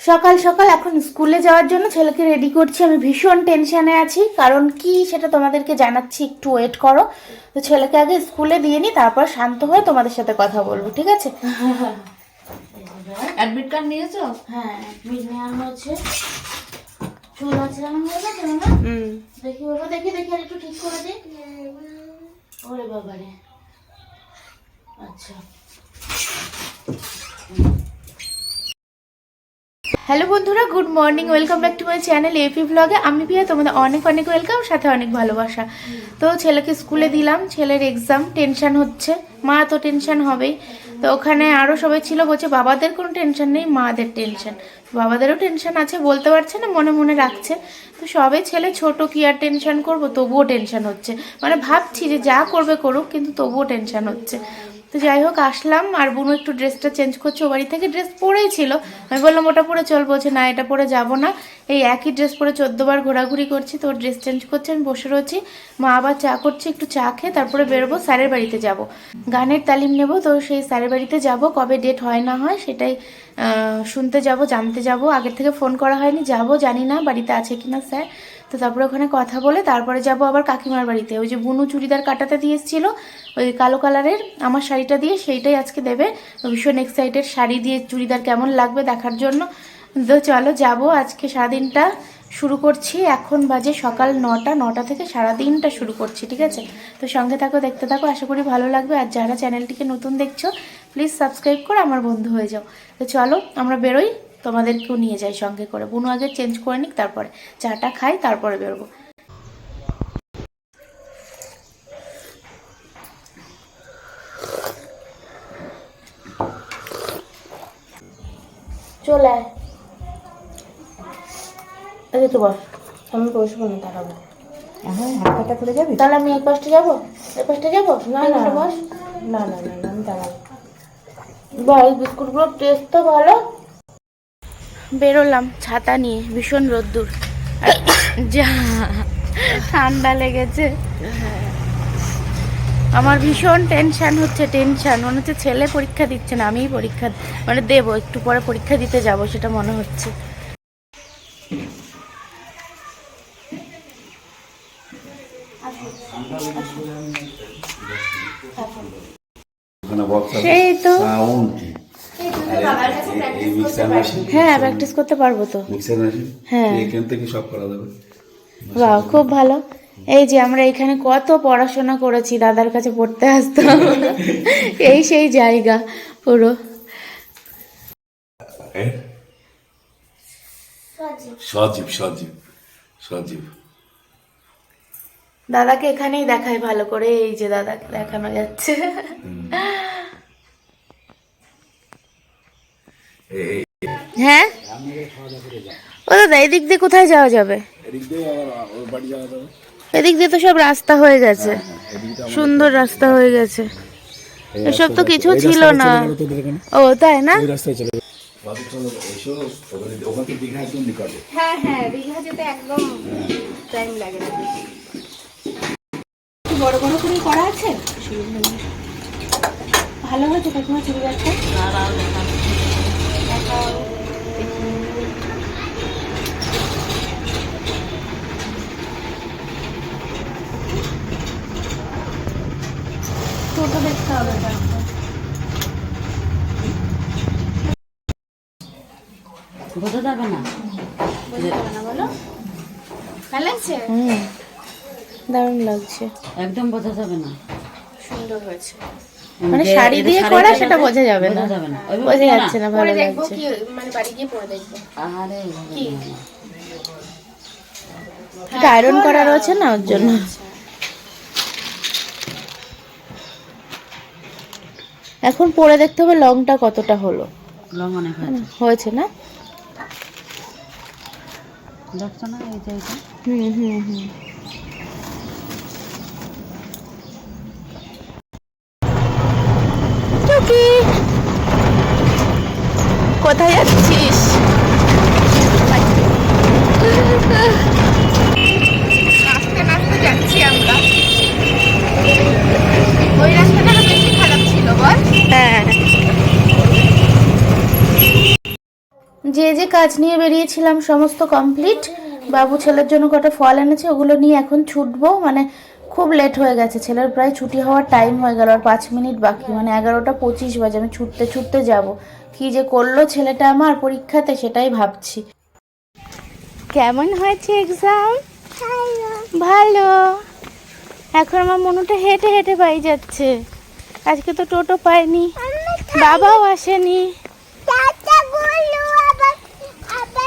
সকাল সকাল এখন স্কুলে যাওয়ার জন্য ছেলেকে রেডি করছি। আমি ভীষণ টেনশনে আছি কারণ কি সেটা তোমাদেরকে জানাচ্ছি একটু ওয়েট করো। তো ছেলেকে আগে স্কুলে দিয়ে নি তারপর শান্ত হয়ে তোমাদের সাথে কথা বলব ঠিক আছে? অ্যাডমিট কার্ড নিয়েছো? হ্যাঁ মিট নেওয়া হয়েছে চুল আঁচড়ানো হয়ে গেছে না? হুম। দেখি বাবা দেখি দেখি আর একটু ঠিক করে দে। ওরে বাবা রে আচ্ছা। হ্যালো বন্ধুরা, good morning, welcome back to my channel AP ব্লগে আমি পিয়া তোমাদের অনেক অনেক ওয়েলকাম, সাথে অনেক ভালোবাসা। তো ছেলেকে স্কুলে দিলাম, ছেলের এক্সাম টেনশান হচ্ছে। মা তো টেনশন হবেই। তো ওখানে আরও সবাই ছিল, বলছে, বাবাদের কোনো টেনশন নেই, মাদের টেনশন বাবাদেরও টেনশন আছে, বলতে পারছে না, মনে মনে রাখছে। তো সবে ছেলে ছোট, কি আর টেনশন করব? তবুও টেনশন হচ্ছে। মানে ভাবছি যে যা করবে করুক, কিন্তু তবুও টেনশন হচ্ছে। তো যাই হোক, আসলাম। আর বুনু একটু ড্রেসটা চেঞ্জ করছে। ও বাড়ি থেকে ড্রেস পরেই ছিল। আমি বললাম, ওটা পরে চল। বলছে, না, এটা পরে যাব না। এই একই ড্রেস পরে চোদ্দবার ঘোরাঘুরি করছি। তো ড্রেস চেঞ্জ করছে, আমি বসে রয়েছি। মা আবার চা করছে, একটু চা খেয়ে তারপরে বেরোবো, স্যারের বাড়িতে যাব। গানের তালিম নেব, তো সেই স্যারের বাড়িতে যাব। কবে ডেট হয় না হয় সেটাই শুনতে যাব, জানতে যাব। আগের থেকে ফোন করা হয়নি, যাব, জানি না বাড়িতে আছে কিনা স্যার। তো তারপরে ওখানে কথা বলে তারপরে যাব আবার কাকিমার বাড়িতে। ওই যে বুনু চুড়িদার কাটাতে দিয়ে এসেছিল ওই কালো কালারের আমার শাড়িটা দিয়ে সেইটাই আজকে দেবে। ভীষণ এক্সাইটেড শাড়ি দিয়ে চুড়িদার কেমন লাগবে দেখার জন্য। তো চলো যাব আজকে সারাদিনটা শুরু করছি। এখন বাজে সকাল নটা নটা থেকে সারা দিনটা শুরু করছি, ঠিক আছে? তো সঙ্গে থাকো, দেখতে থাকো, আশা করি ভালো লাগবে। আর যারা চ্যানেলটিকে নতুন দেখছ প্লিজ সাবস্ক্রাইব করে আমার বন্ধু হয়ে যাও। তো চলো আমরা বেরোই। তোমাদেরকেও নিয়ে যাই সঙ্গে করে। বুনু আগে চেঞ্জ করে নিক তারপরে চাটা খাই তারপরে বেরোবো। চলে এই তো বস আমি বসবো না দাঁড়াবো। যাবি? তাহলে আমি এই পাশটা যাব? এই পাশটা যাব? না না বস না না না না, আমি দাঁড়াবো। বল বিস্কুটগুলোর টেস্ট তো ভালো। বেরোলাম ছাতা নিয়ে ভীষণ রোদ্দুর। যা ঠান্ডা লেগেছে। আমার ভীষণ টেনশান হচ্ছে টেনশান। মনে হচ্ছে ছেলে পরীক্ষা দিচ্ছে না আমিই পরীক্ষা মানে দেবো একটু পরে পরীক্ষা দিতে যাব সেটা মনে হচ্ছে। সেই তো। হ্যাঁ প্র্যাকটিস করতে পারব তো। হ্যাঁ। এখান থেকে সব করা যাবে? বাহ খুব ভালো। এই যে আমরা এখানে কত পড়াশোনা করেছি দাদার কাছে পড়তে আসতাম এই সেই জায়গা পুরো। সজীব। সজীব সজীব দাদাকে এখানেই দেখায় ভালো করে এই যে দাদাকে দেখানো যাচ্ছে এই হ্যাঁ? ও দাদা, এদিক দিয়ে কোথায় যাওয়া যাবে? এদিক দিয়ে তো সব রাস্তা হয়ে গেছে। সুন্দর রাস্তা হয়ে গেছে। এসব তো কিছু ছিল না। ও, তাই না? হ্যাঁ হ্যাঁ দীঘা যেতে আছে দেখাও। ছোট দেখতে হবে এটা। বোঝা যাবে না বুঝতে হবে না। বলো। ভালো লাগছে? হুম দারুণ লাগছে। একদম বোঝা যাবে না। সুন্দর হয়েছে। মানে শাড়ি দিয়ে করা সেটা বোঝা যাবে না। বোঝা যাবে না। ওইভাবে বোঝা যাচ্ছে না ভালো লাগছে। মানে বাড়ি গিয়ে পরে দেখব। আরে কি? আয়রন করা রয়েছে না ওর জন্য? এখন পরে দেখতে হবে লংটা কতটা হলো। লং অনেক হয়েছে। হয়েছে না? দেখছ না এই যে? হুম হুম হুম। কোথায় যাচ্ছিস কাজ নিয়ে বেরিয়েছিলাম, সমস্ত কমপ্লিট বাবু ছেলের জন্য কটা ফল এনেছে, ওগুলো নিয়ে এখন ছুটবো। মানে খুব লেট হয়ে গেছে, ছেলের প্রায় ছুটি হওয়ার টাইম হয়ে গেল, আর পাঁচ মিনিট বাকি। মানে এগারোটা পঁচিশ বাজে, আমি ছুটতে ছুটতে যাব। কি যে করল ছেলেটা আমার পরীক্ষাতে সেটাই ভাবছি। কেমন হয়েছে এক্সাম ভালো। এখন আমার মনুটা হেঁটে হেঁটে পাই যাচ্ছে। আজকে তো টোটো পাইনি, বাবাও আসেনি।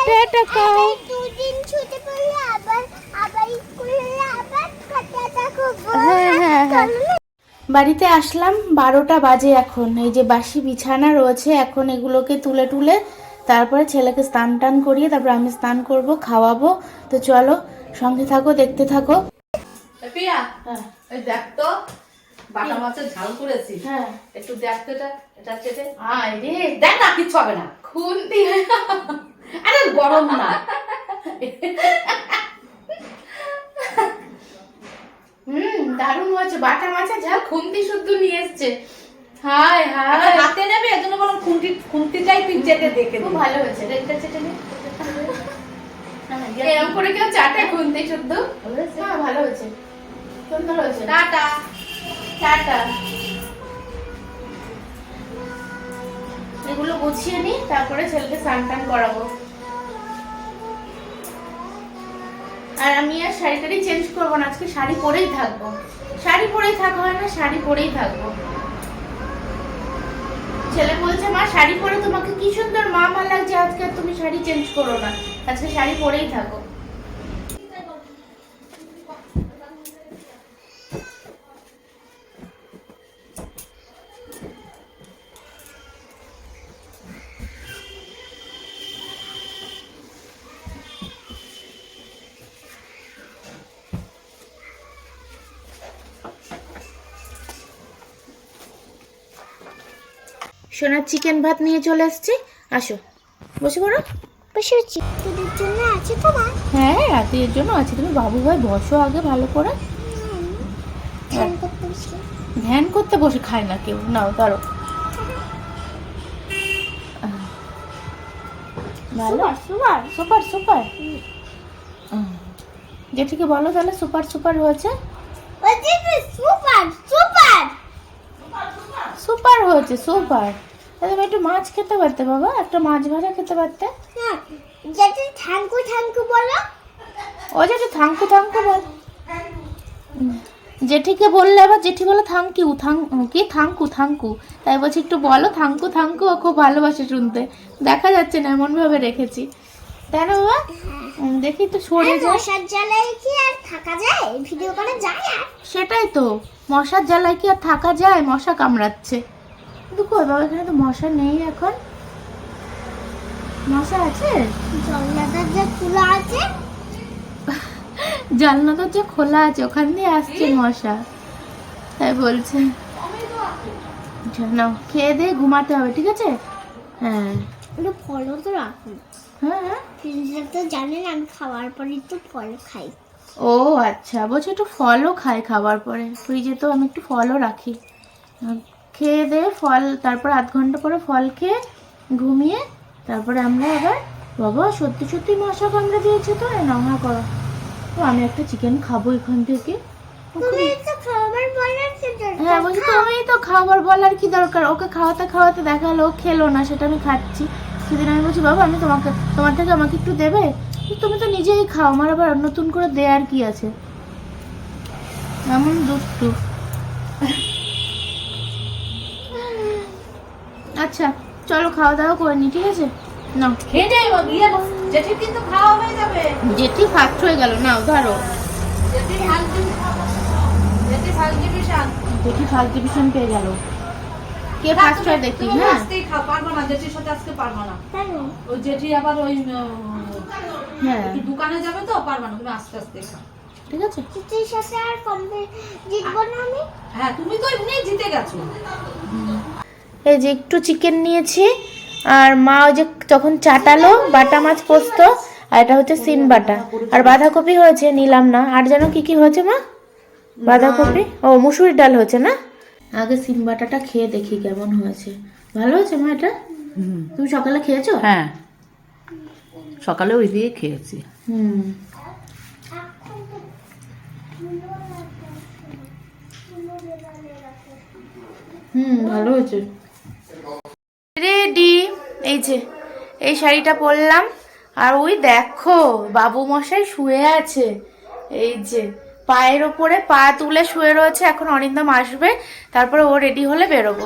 টাটা খাও। হ্যাঁ হ্যাঁ হ্যাঁ বাড়িতে আসলাম বারোটা বাজে এখন। এই যে বাসি বিছানা রয়েছে এখন এগুলোকে তুলে তুলে তারপরে ছেলেকে স্নান টান করিয়ে তারপর আমি স্নান করব খাওয়াবো। তো চলো সঙ্গে থাকো দেখতে থাকো। পিয়া ওই দেখ তো বাটা মাছের ঝাল করেছি হ্যাঁ। একটু দেখ তো এটা এটা চেটে আয় রে। দেখ না কিচ্ছু হবে না। খুন্তি। আরে গরম না। হুম দারুণ হয়েছে। বাটা মাছের ঝাল খুন্তি শুদ্ধ নিয়ে এসছে। হায় হায়। হাতে নেবে এজন্য বললাম খুন্তি খুন্তিটাই তুই চেটে দেখে খুব ভালো হয়েছে। রেলটা চেটে নে এরকম করে কেউ চাটে খুন্তি শুদ্ধ? হ্যাঁ ভালো হয়েছে। সুন্দর হয়েছে। টাটা। টাটা। এগুলো গুছিয়ে নিই, তারপরে ছেলেকে স্নান টান করাবো। আর আমি আর শাড়ি টাড়ি চেঞ্জ করব না, আজকে শাড়ি পরেই থাকব। শাড়ি পরেই থাকা হয় না, শাড়ি পরেই থাকব। ছেলে বলছে, মা, শাড়ি পরে তোমাকে কি সুন্দর, মা মা লাগছে আজকে তুমি শাড়ি চেঞ্জ করো না। আজকে শাড়ি পরেই থাকো। সোনার চিকেন ভাত নিয়ে চলে এসেছি আসো। বসে পড়ো। বসে তোদের জন্য আছে তো মা হ্যাঁ রাতের জন্য আছে। তুমি বাবু ভাই বসো আগে ভালো করে। ধ্যান করতে বসে। খায় না কেউ। নাও ধরো ভালো? Super super. সুপার জেঠিকে বলো তাহলে সুপার সুপার হয়েছে? Super super. সুপার হয়েছে সুপার। তুমি একটু মাছ খেতে পারতে বাবা? একটা মাছ ভাজা খেতে পারতে? হ্যাঁ যেটা থ্যাঙ্কু থ্যাঙ্কু বলো। ও জেঠি থাঙ্কু থাঙ্কু বল। জেঠিকে বললে আবার জেঠি বলে থ্যাংক ইউ থাং কি? থাঙ্কু থাঙ্কু তাই বলছি একটু বলো থাঙ্কু থাঙ্কু ও খুব ভালোবাসে শুনতে। দেখা যাচ্ছে না এমন ভাবে রেখেছি। তাই না বাবা? দেখি তো সরে যায় মশার জ্বালায় কি আর থাকা যায়? ভিডিও করা যায় আর? সেটাই তো। মশার জ্বালায় কি আর থাকা যায়? মশা কামড়াচ্ছে। কিন্তু কই বাবা এখানে তো মশা নেই এখন। মশা আছে? জল্লাদার যে খোলা আছে। জানলা তো যে খোলা আছে ওখান দিয়ে আসছে মশা। তাই বলছে। নাও খেয়ে দিয়ে ঘুমাতে হবে ঠিক আছে? হ্যাঁ। একটু ফলও তো রাখুন। হ্যাঁ হ্যাঁ। ফ্রিজে তো জানেন আমি খাওয়ার পরে একটু ফল খাই। ও আচ্ছা। বলছি একটু ফলও খাই খাবার পরে। ফ্রিজে তো আমি একটু ফলও রাখি। খেয়ে দিয়ে ফল তারপর আধ ঘণ্টা পরে ফল খেয়ে ঘুমিয়ে তারপরে আমরা আবার বাবা সত্যি সত্যি মশা কামড়ে দিয়েছে তো হ্যাঁ করো। তো আমি একটা চিকেন খাব এখান থেকে। হ্যাঁ বলছি তুমি তো খাবার বলার কি দরকার? ওকে খাওয়াতে খাওয়াতে দেখাল ও খেলো না সেটা আমি খাচ্ছি। সেদিন আমি বলছি বাবা আমি তোমাকে তোমার থেকে আমাকে একটু দেবে? তুমি তো নিজেই খাও আমার আবার নতুন করে দেয়ার কি আছে? এমন দুষ্টু। আচ্ছা চলো খাওয়া দাওয়া করে নি ঠিক আছে? না খেয়ে যাই গিয়ে জেঠি কিন্তু খাওয়া হয়ে যাবে। জেঠি ফার্স্ট হয়ে গেল নাও ধরো। জেঠি ডিভিশন জেঠি ফার্স্ট ডিভিশন জেঠি ফার্স্ট ডিভিশন পেয়ে গেল। কে ফার্স্ট হয় দেখি হ্যাঁ? আজকেই খা পারব না জেঠির সাথে আজকে পারব না। কেন? ওই জেঠি আবার ওই হ্যাঁ। দোকানে যাবে তো পারব না তুমি আস্তে আস্তে খাও ঠিক আছে? সাথে আর কমবে জিতবো না আমি? হ্যাঁ তুমি তো এমনি জিতে গেছো। এই যে একটু চিকেন নিয়েছি আর মা ওই যে যখন চাটালো বাটা মাছ পোস্ত আর এটা হচ্ছে সিম বাটা। আর বাঁধাকপি হয়েছে নিলাম না। আর যেন কি কি হয়েছে মা? বাঁধাকপি? ও মুসুরির ডাল হয়েছে না? আগে সিম বাটাটা খেয়ে দেখি কেমন হয়েছে। ভালো হয়েছে মা এটা? তুমি সকালে খেয়েছো? হ্যাঁ। সকালে ওই দিয়ে খেয়েছি। হুম। হুম ভালো হয়েছে। রেডি এই যে এই শাড়িটা পরলাম। আর ওই দেখো বাবু মশাই শুয়ে আছে। এই যে পায়ের ওপরে পা তুলে শুয়ে রয়েছে এখন অরিন্দম আসবে। তারপরে ও রেডি হলে বেরোবো।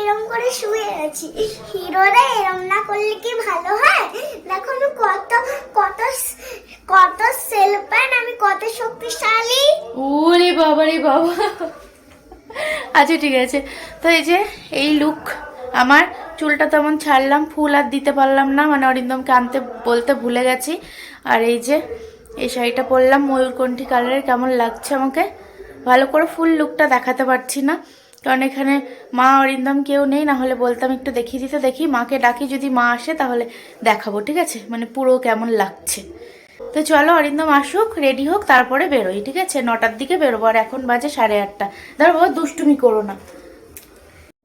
এরম করে শুয়ে আছি। হিরোরা এরম না করলে কি ভালো হয়? দেখো আমি কত কত কত সেলফ্যান আমি কত শক্তিশালী। ওরে বাবা রে বাবা। আচ্ছা ঠিক আছে। তো এই যে, এই লুক আমার চুলটা তেমন ছাড়লাম, ফুল আর দিতে পারলাম না মানে অরিন্দমকে আনতে বলতে ভুলে গেছি। আর এই যে, এই শাড়িটা পরলাম, ময়ূরকণ্ঠী কালারের, কেমন লাগছে আমাকে? ভালো করে ফুল লুকটা দেখাতে পারছি না। কারণ এখানে মা অরিন্দম কেউ নেই, না হলে বলতাম একটু দেখিয়ে দিতে, দেখি মাকে ডাকি, যদি মা আসে তাহলে দেখাবো, ঠিক আছে? মানে পুরো কেমন লাগছে। তো চলো অরিন্দম আসুক রেডি হোক তারপরে বেরোই ঠিক আছে? নটার দিকে বেরোবো আর এখন বাজে সাড়ে আটটা। ধরো বাবা দুষ্টুমি করো না।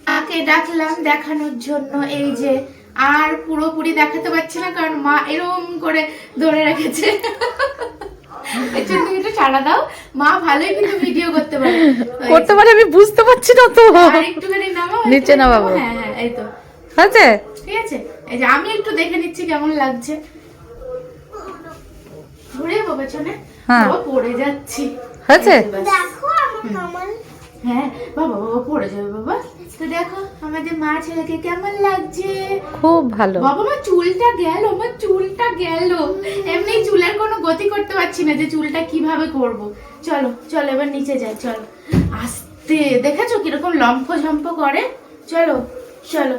মাকে ডাকলাম দেখানোর জন্য এই যে আর পুরোপুরি দেখাতে পারছি না কারণ মা এরম করে ধরে রেখেছে। একটু ছাড়া দাও। মা ভালোই কিন্তু ভিডিও করতে পারে। করতে পারে আমি বুঝতে পারছি না তো। একটুখানি নামাও নিচে একটুখানি নামাবো। হ্যাঁ হ্যাঁ এই তো। ঠিক আছে? এই যে আমি একটু দেখে নিচ্ছি কেমন লাগছে। পেছনে হ্যাঁ। পড়ে যাচ্ছি। হয়েছে? দেখো আমার হ্যাঁ বাবা বাবা পড়ে যাবে বাবা। তো দেখো আমাদের মা ছেলেকে কেমন লাগছে? খুব ভালো। বাবা আমার চুলটা গেল আমার চুলটা গেল। এমনি চুলের কোনো গতি করতে পারছি না যে চুলটা কীভাবে করব। চলো চলো এবার নিচে যাই চলো। আস্তে দেখেছ কীরকম লম্ফ ঝম্প করে? চলো। চলো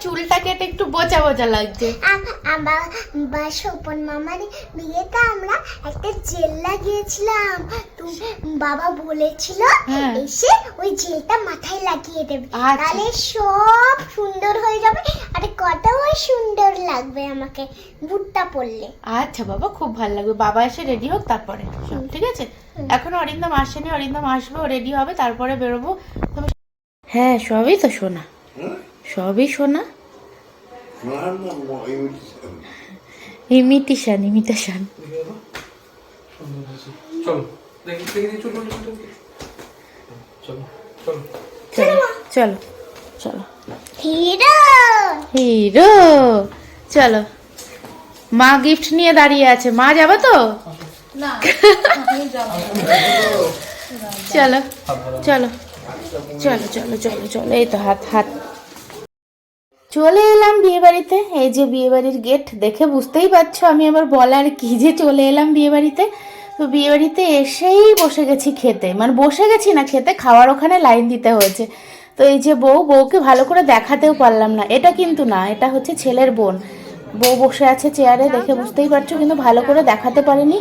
চুলটা কেটে একটু বোচা বোচা লাগছে। আম- আমার বা সোপন মামার বিয়েতে আমরা একটা জেল লাগিয়েছিলাম। তুমি বাবা বলেছিল হ্যাঁ। এসে ওই জেলটা মাথায় লাগিয়ে দেবে। আচ্ছা। তাহলে সব সুন্দর হয়ে যাবে। আর কত সুন্দর লাগবে আমাকে বুটটা পরলে। আচ্ছা বাবা খুব ভালো লাগবে। বাবা এসে রেডি হোক তারপরে ঠিক আছে? এখন অরিন্দম আসেনি অরিন্দম আসবে ও রেডি হবে তারপরে বেরোবো। হ্যাঁ সবই তো শোনা। সবই শোনা ইমিটেশন ইমিটেশন চলো চলো হিরো! হিরো! চলো। মা গিফট নিয়ে দাঁড়িয়ে আছে। মা যাব তো? চলো চলো চলো চলো চলো চলো এই তো হাত হাত। চলে এলাম বিয়ে বাড়িতে এই যে বিয়ে বাড়ির গেট দেখে বুঝতেই পারছ আমি আবার বলার কি যে চলে এলাম বিয়ে বাড়িতে তো বিয়ে বাড়িতে এসেই বসে গেছি খেতে। মানে বসে গেছি না খেতে, খাওয়ার ওখানে লাইন দিতে হয়েছে। তো এই যে বউ, বউকে ভালো করে দেখাতেও পারলাম না। এটা কিন্তু না, এটা হচ্ছে ছেলের বোন। বউ বসে আছে চেয়ারে দেখে বুঝতেই পারছ, কিন্তু ভালো করে দেখাতে পারিনি।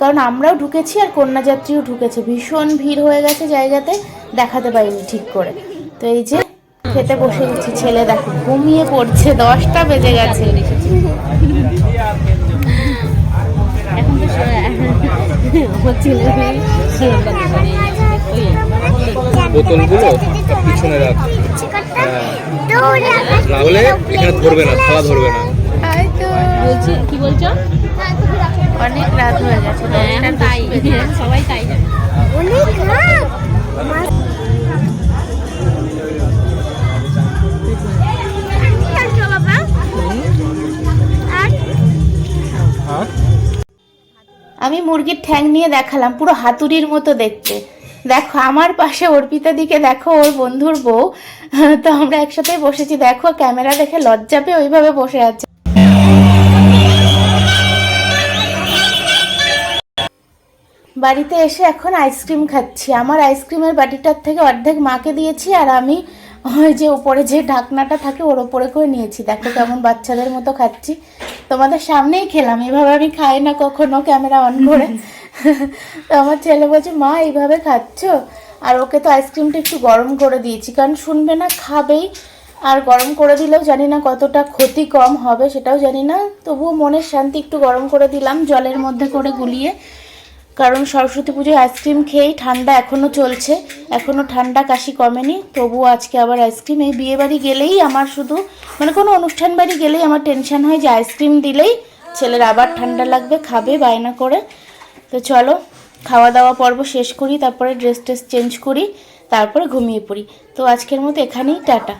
কারণ আমরাও ঢুকেছি আর কন্যাযাত্রীও ঢুকেছে। ভীষণ ভিড় হয়ে গেছে জায়গাতে, দেখাতে পারিনি ঠিক করে। তো এই যে খেতে বসে গেছি ছেলে দেখো ঘুমিয়ে পড়ছে দশটা বেজে গেছে। বোতলগুলো পিছনে রাখ। না হলে এখানে ধরবে না থালা ধরবে না। বলছি কি বলছো? অনেক রাত হয়ে গেছে তাই। বেজে গেছে। সবাই তাই অনেক রাত! আমি মুরগির ঠ্যাং নিয়ে দেখালাম, পুরো হাতুড়ির মতো দেখতে। দেখো, আমার পাশে অর্পিতা দিকে দেখো, ওর বন্ধুর বউ। তো আমরা একসাথে বসেছি। দেখো, ক্যামেরা দেখে লজ্জা পেয়ে ওইভাবে বসে আছে। বাড়িতে এসে এখন আইসক্রিম খাচ্ছি। আমার আইসক্রিমের বাটিটার থেকে অর্ধেক মাকে দিয়েছি আর আমি ওই যে উপরে যে ঢাকনাটা থাকে ওর ওপরে করে নিয়েছি। দেখো কেমন বাচ্চাদের মতো খাচ্ছি। তোমাদের সামনেই খেলাম, এভাবে আমি খাই না কখনো ক্যামেরা অন করে। তো আমার ছেলে বলছে, মা, এইভাবে খাচ্ছ? আর ওকে তো আইসক্রিমটা একটু গরম করে দিয়েছি, কারণ শুনবে না, খাবেই। আর গরম করে দিলেও জানি না কতটা ক্ষতি কম হবে, সেটাও জানি না। তবুও মনের শান্তি একটু গরম করে দিলাম, জলের মধ্যে করে গুলিয়ে। কারণ সরস্বতী পুজোয় আইসক্রিম খেয়েই ঠান্ডা এখনও চলছে। এখনও ঠান্ডা কাশি কমেনি। তবুও আজকে আবার আইসক্রিম। এই বিয়ে বাড়ি গেলেই আমার শুধু মানে কোনো অনুষ্ঠান বাড়ি গেলেই আমার টেনশন হয় যে আইসক্রিম দিলেই ছেলের আবার ঠান্ডা লাগবে, খাবে, বায়না করে। তো চলো খাওয়া দাওয়া পর্ব শেষ করি, তারপরে ড্রেস ট্রেস চেঞ্জ করি, তারপরে ঘুমিয়ে পড়ি। তো আজকের মতো এখানেই, টাটা।